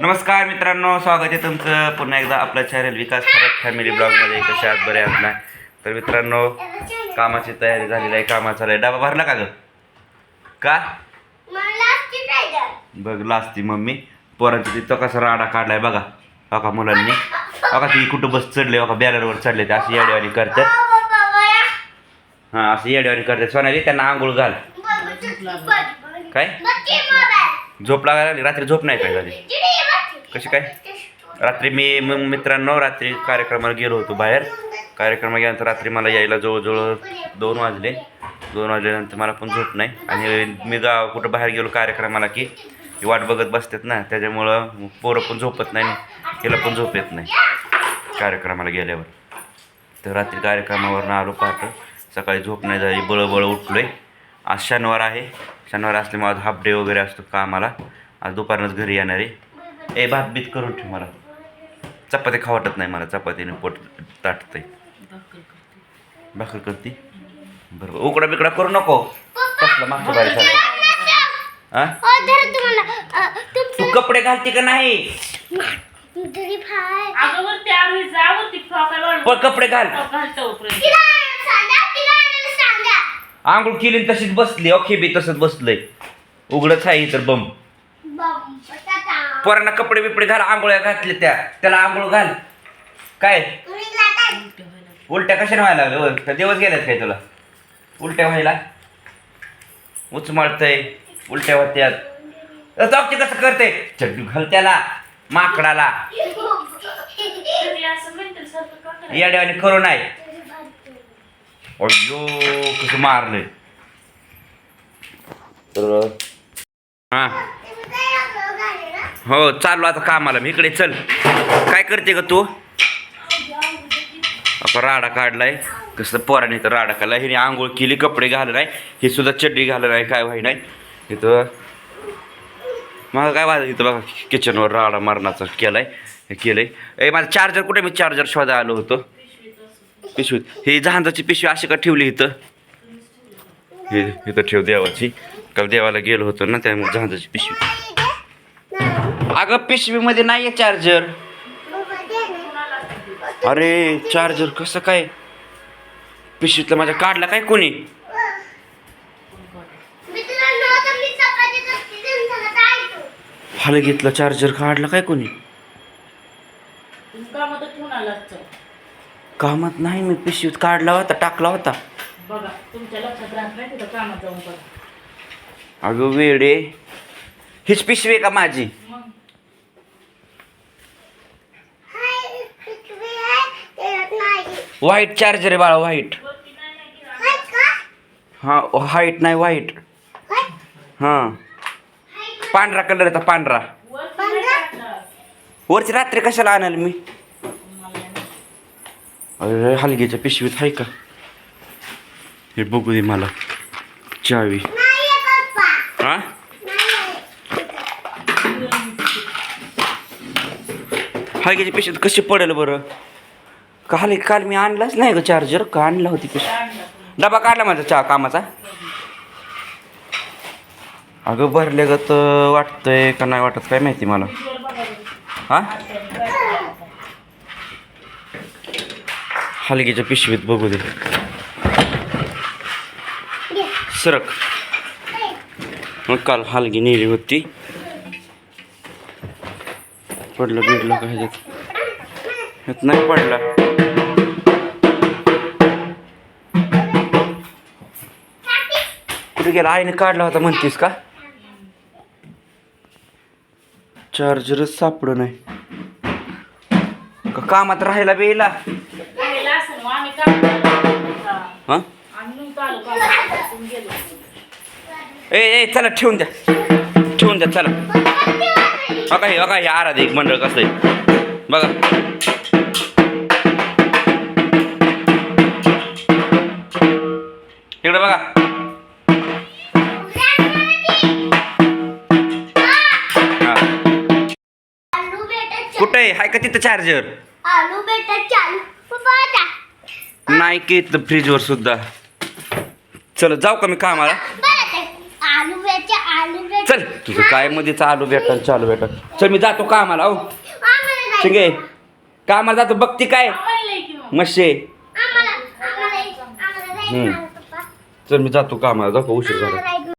नमस्कार मित्रांनो स्वागत आहे तुमचं. पुन्हा एकदा आपलं चॅनल विकास खरत फॅमिली ब्लॉगमध्ये कसे आहात बरे आहात ना? तर मित्रांनो कामाची तयारी झालेली आहे कामाचा आहे. डबा भरला का ग? का? बघ लाजती मम्मी. पोरांची तिथं कसा राडा काढलाय बघा. बघा मुलांनी? बघा ती कुठं बस चढले बघा बॅनरवर चढले ते अशी येडेवाणी करतात हां असं येडेवाणी करतात सोनाली त्यांना आंघोळ घाल. काय? झोप लागायला रात्री झोप नाही काय झाली? कशी काय? रात्री मी मित्रांनो रात्री कार्यक्रमाला गेलो होतो बाहेर. कार्यक्रमाला गेल्यानंतर रात्री मला यायला जवळजवळ दोन वाजले. दोन वाजल्यानंतर मला पण झोप नाही. आणि मी गाव कुठं बाहेर गेलो कार्यक्रमाला की वाट बघत बसतात ना. त्याच्यामुळं पोरं पण झोपत नाही तिला पण झोप येत नाही कार्यक्रमाला गेल्यावर. तर रात्री कार्यक्रमावरनं आलो पाहतो सकाळी झोप नाही झाली. बळबळ उठलो आहे आज शनिवार आहे. शनिवार असल्यामुळे आज हाफ डे वगैरे असतो कामाला. आज दुपारनंच घरी येणार आहे. ए भात बीत करून ठेव मला. चपाती खाऊ वाटत नाही मला चपातीने पोट ताटतंय. भाकर करते. बरोबर उकडा बिकडा करू नको. कसलं मागच्या बारीसारखं हा तू कपडे घालते का नाही? कपडे घाल. उपरे आंघोळ केली तशीच बसली. ओके बी तसंच बसलंय. उघडच आहे तर बम. पोरांना कपडे बिपडे घाल आंघोळ्या घातले त्या. त्याला आंघोळ घाल. काय? उलट्या कशाने व्हायला? का दिवस गेल्यात काय तुला? उलट्या व्हायला? उचमळतंय उलट्या होत्यात. जाऊ कसं करते. चड्डी घाल त्याला माकडाला. करायचं? येड्यावाने करू नाही. अयो कसं मारलंय. तर हा. हो चाललो आता कामाला. मी इकडे चल. काय करते ग तू? आपण राडा काढलाय. कसं पोराने तर राडा काढला हिने आंघोळ केली कपडे घालत नाही. ही सुद्धा चड्डी घालत नाही काय व्हाय नाही. इथं मग काय वाजत इथं बघा किचनवर राडा मारण्याचा केलाय हे केलंय. ए माझं चार्जर कुठे? मी चार्जर शोधा आलो होतो. पिशवीत. ही जहाजाची पिशवी अशी का ठेवली इथं? हे इथं ठेव देवाची. काल देवाला गेलो होतो ना त्यामुळे जहाजाची पिशवी. अगं पिशवीमध्ये नाही आहे चार्जर अरे चार्जर कसं काय? पिशवीतलं माझ्या काढला काय कोणी? हलगीतला चार्जर काढला काय कोणी? कामात नाही मी पिशवीत काढला होता टाकला होता. अगं वेडे. हीच पिशवी का माझी मग व्हाईट चार्जर आहे बाळा व्हाईट हां व्हाईट नाही व्हाईट हां. पांढरा कलर येतो पांढरा. वरची रात्री कशाला आणाल मी? अरे हलगीच्या पिशवीत आहे का? हे बघू दे मला. चावी. हां? हलगीच्या पिशवीत कशी पडेल बरं? काल काल मी आणलाच नाही ग चार्जर का आणला होती पिशवी डबा काढला माझा चहा कामाचा. अगं भरले ग तर वाटतंय का नाही वाटत काय माहिती मला. हां? हलगीच्या पिशवीत बघू दे. सरक. मग काल हलगी नेली होती. पडलं बिडलं काय येत नाही पडला. कुठे गेला. आईने काढला होता म्हणतीस का? चार्जरच सापड नाही. का कामात राहायला बेला. हा. ए ए चला ठेवून द्या. ठेवून द्या चला. बघा हे बघा हे आराध एक मंडळ कसं आहे. बघा. हाय का तिथं चार्जर आलू बेटा चालू. पप्पा आता. नाही की इथं फ्रीजवर सुद्धा. चल जाऊ का मी कामाला? बरं ते आलू बेटा आलू बेटा चल तुझं काय मध्ये चालू भेटल चालू भेटल चल मी जातो कामाला हो. आम्हाला. शिंगे कामाला जातो बघती काय. की मशे आम्हाला आम्हाला आम्हाला जायचं हम्म. आहे, पप्पा. चल मी जातो कामाला जातो उशीर आम्हाला झाला.